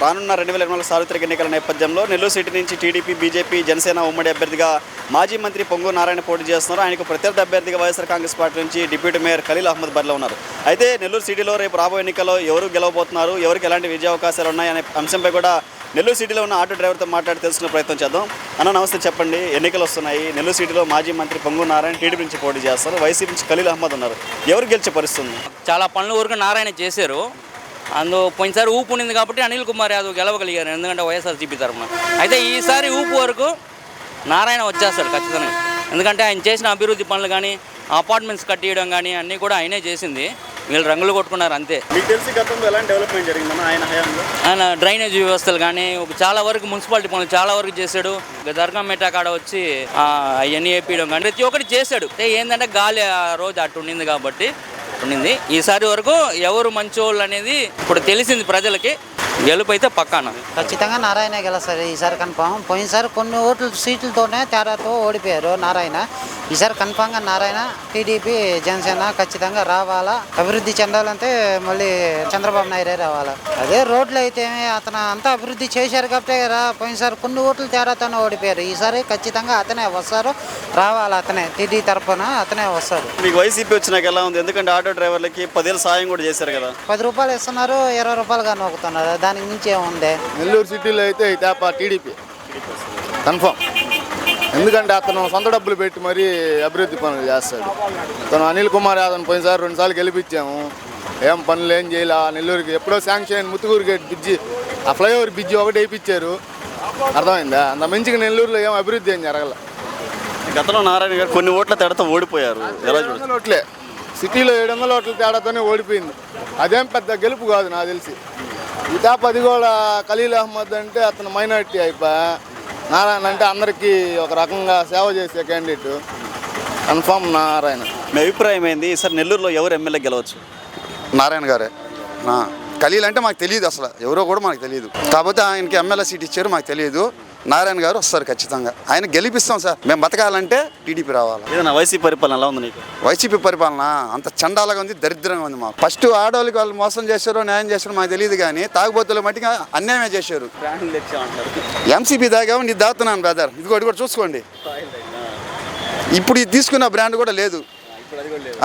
రానున్న రెండు వేల ఇరవై నాలుగు సార్వత్రిక ఎన్నికల నేపథ్యంలో నెల్లూరు సిటీ నుంచి టీడీపీ బీజేపీ జనసేన ఉమ్మడి అభ్యర్థిగా మాజీ మంత్రి పొంగు నారాయణ పోటీ చేస్తున్నారు. ఆయనకు ప్రత్యర్థి అభ్యర్థిగా వైఎస్ఆర్ కాంగ్రెస్ పార్టీ నుంచి డిప్యూటీ మేయర్ ఖలీల్ అహ్మద్ బర్లో ఉన్నారు. అయితే నెల్లూరు సిటీలో రేపు రాబోయే ఎన్నికల్లో ఎవరు గెలవబోతున్నారు ఎవరికి ఎలాంటి విజయ అవకాశాలు ఉన్నాయనే అంశంపై కూడా నెల్లూరు సిటీలో ఉన్న ఆటో డ్రైవర్తో మాట్లాడి తెలుసుకునే ప్రయత్నం చేద్దాం. అన్న నమస్తే చెప్పండి ఎన్నికలు వస్తున్నాయి. నెల్లూరు సిటీలో మాజీ మంత్రి పొంగు నారాయణ టీడీపీ నుంచి పోటీ చేస్తారు. వైసీపీ నుంచి ఖలీల్ అహ్మద్ ఉన్నారు. ఎవరు గెలిచే పరిస్థితుంది చాలా పనులు ఊరికి నారాయణ చేశారు. అందు పోయినసారి ఊపు ఉండింది కాబట్టి అనిల్ కుమార్ యాదవ్ గెలవగలిగారు ఎందుకంటే వైఎస్ఆర్సీపీ తరఫున. అయితే ఈసారి ఊపు వరకు నారాయణ వచ్చేస్తాడు ఖచ్చితంగా. ఎందుకంటే ఆయన చేసిన అభివృద్ధి పనులు కానీ అపార్ట్మెంట్స్ కట్టియడం కానీ అన్నీ కూడా ఆయనే చేసింది. వీళ్ళు రంగులు కొట్టుకున్నారు అంతే. మీకు తెలిసి గతంలో ఎలాంటి డెవలప్మెంట్ జరిగిందన్న ఆయన హయాంలో? ఆయన డ్రైనేజ్ వ్యవస్థలు కానీ ఒక చాలా వరకు మున్సిపాలిటీ పనులు చాలా వరకు చేశాడు. ఇక దర్గా మెట్టా కాడ వచ్చి అవన్నీ వేపించడం కానీ ప్రతి ఒక్కటి చేశాడు. ఏంటంటే గాలి ఆ రోజు అటు ఉండింది కాబట్టి ఉండింది. ఈసారి వరకు ఎవరు మంచోళ్ళు అనేది ఇప్పుడు తెలిసింది ప్రజలకి. గెలుపు అయితే పక్కాన. ఖచ్చితంగా నారాయణ గెలుస్తారు ఈసారి కన్ఫామ్. పోయినసారి కొన్ని ఓట్ల సీట్లతోనే తేడాతో ఓడిపోయారు నారాయణ. ఈసారి కన్ఫామ్గా నారాయణ టీడీపీ జనసేన ఖచ్చితంగా రావాలా? అభివృద్ధి చెందాలంటే మళ్ళీ చంద్రబాబు నాయుడే రావాలా? అదే రోడ్లు అయితే అతను అంతా అభివృద్ధి చేశారు కాబట్టి రా పోయినసారి కొన్ని ఓట్ల తేడాతోనే ఓడిపోయారు. ఈసారి ఖచ్చితంగా అతనే వస్తారు. రావాలా అతనే? టీడీ తరఫున అతనే వస్తారు. మీకు వైసీపీ వచ్చినాక ఎలా ఉంది? ఎందుకంటే ఆటో డ్రైవర్లకి పదేళ్ళు సాయం కూడా చేశారు కదా. పది రూపాయలు ఇస్తున్నారు ఇరవై రూపాయలుగా నొక్కుతున్నారు దానికి మించి ఏముంది నెల్లూరు సిటీలో అయితే ఈ తేప టీడీపీ. కన్ఫామ్ ఎందుకంటే అతను సొంత డబ్బులు పెట్టి మరీ అభివృద్ధి పనులు చేస్తాడు. తను అనిల్ కుమార్ యాదవ్ పోయినసారి రెండు సార్లు గెలిపించాము. ఏం పనులు ఏం చేయలే. నెల్లూరుకి ఎప్పుడో శాంక్షన్ అయిన ముత్తుకూరు గేట్ బ్రిడ్జి ఆ ఫ్లైఓవర్ బ్రిడ్జి ఒకటి వేయించారు. అర్థమైందా? అంత మంచిగా నెల్లూరులో ఏం అభివృద్ధి ఏం జరగల. గతంలో నారాయణ గారు కొన్ని ఓట్ల తేడాతో ఓడిపోయారు. ఎలా ఓట్లే. సిటీలో ఏడు వందల ఓట్ల తేడాతోనే ఓడిపోయింది. అదేం పెద్ద గెలుపు కాదు నాకు తెలిసి. అది కూడా ఖలీల్ అహ్మద్ అంటే అతను మైనారిటీ అయిపోయా నారాయణ అంటే అందరికీ ఒక రకంగా సేవ చేసే క్యాండిడేట్ కన్ఫామ్ నారాయణ. మీ అభిప్రాయం ఏంది? ఈసారి నెల్లూరులో ఎవరు ఎమ్మెల్యే గెలవచ్చు? నారాయణ గారే. నా ఖలీల్ అంటే మాకు తెలియదు అసలు. ఎవరో కూడా మాకు తెలియదు. కాకపోతే ఆయనకి ఎమ్మెల్యే సీట్ ఇచ్చారు మాకు తెలియదు. నారాయణ గారు వస్తారు ఖచ్చితంగా. ఆయన గెలిపిస్తాం సార్. మేము బతకాలంటే టీడీపీ రావాలి? ఏదైనా వైసీపీ పరిపాలన ఎలా ఉంది నీకు? వైసీపీ పరిపాలన అంత చండాలంగా ఉంది దరిద్రంగా ఉంది మాకు. ఫస్ట్ ఆడవాళ్ళకి వాళ్ళు మోసం చేశారో న్యాయం చేశారో మాకు తెలియదు కానీ తాగుబోతుల మట్టిగా అన్యాయమే చేశారు. ఎంసీపీ దాగామో నీ దాగుతున్నాను బ్రదర్ ఇదిగోటి కూడా చూసుకోండి. ఇప్పుడు ఇది తీసుకున్న బ్రాండ్ కూడా లేదు.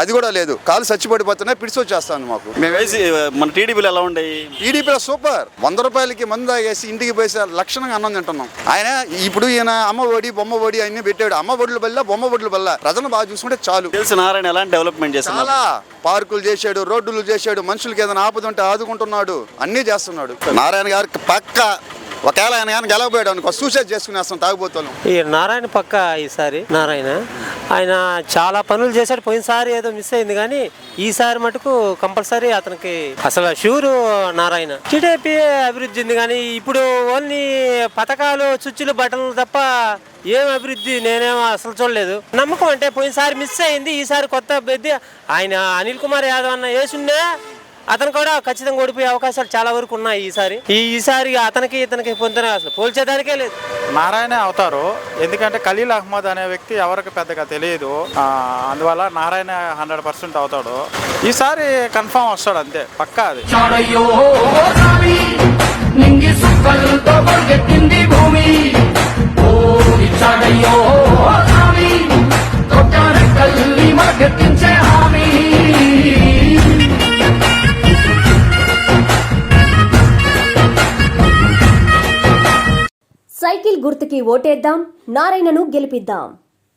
అది కూడా లేదు. కాలు చచ్చిపడిపోతున్నాయి పిడిచి వచ్చేస్తాను మాకు. మేము వైసీ మన టీడీపీలు ఎలా ఉండేవి టీడీపీలో సూపర్. వంద రూపాయలకి మందు తాగేసి ఇంటికి పోయి లక్షణంగా అన్నం తింటున్నాం. ఆయన ఇప్పుడు ఈయన అమ్మ ఒడి బొమ్మ ఒడి అన్ని పెట్టాడు. అమ్మ ఒడ్లు బల్ల బొమ్మ ఒడ్లు బల్ల ప్రజలను బాగా చూసుకుంటే చాలు. తెలిసి నారాయణ ఎలాంటి డెవలప్మెంట్ చేస్తున్నారు చాలా పార్కులు చేశాడు రోడ్డులు చేశాడు మనుషులకి ఏదైనా ఆపదుంటే ఆదుకుంటున్నాడు. అన్నీ చేస్తున్నాడు. నారాయణ గారికి పక్క ఒకవేళ ఆయన కానీ గెలవబోయాడు అనుకో సూసైడ్ చేసుకునేస్తాం తాగుబోతున్నాం ఈ నారాయణ పక్క ఈసారి నారాయణ. ఆయన చాలా పనులు చేశాడు. పోయినసారి ఏదో మిస్ అయింది కానీ ఈసారి మటుకు కంపల్సరీ అతనికి అసలు షూరు నారాయణ. టీడీపీ అభివృద్ధి ఉంది కానీ ఇప్పుడు ఓన్లీ పథకాలు చుచ్చులు బటన్లు తప్ప ఏం అభివృద్ధి నేనేం అసలు చూడలేదు. నమ్మకం అంటే పోయినసారి మిస్ అయింది ఈసారి కొత్త అభ్యర్థి ఆయన అనిల్ కుమార్ యాదవ్ అన్న వేసుండే అతను కూడా ఖచ్చితంగా ఓడిపోయే అవకాశాలు చాలా వరకు ఉన్నాయి ఈసారి. ఈ ఈసారి అతనికి ఇతనికి పొందిన అసలు పోల్చేదానికే లేదు. నారాయణ అవుతారు. ఎందుకంటే ఖలీల్ అహ్మద్ అనే వ్యక్తి ఎవరికి పెద్దగా తెలియదు. ఆ, అందువల్ల నారాయణ హండ్రెడ్ పర్సెంట్ అవుతాడు. ఈసారి కన్ఫామ్ వస్తాడు అంతే పక్కా అది. భూమి. సైకిల్ గుర్తుకి ఓటేద్దాం నారాయణను గెలిపిద్దాం.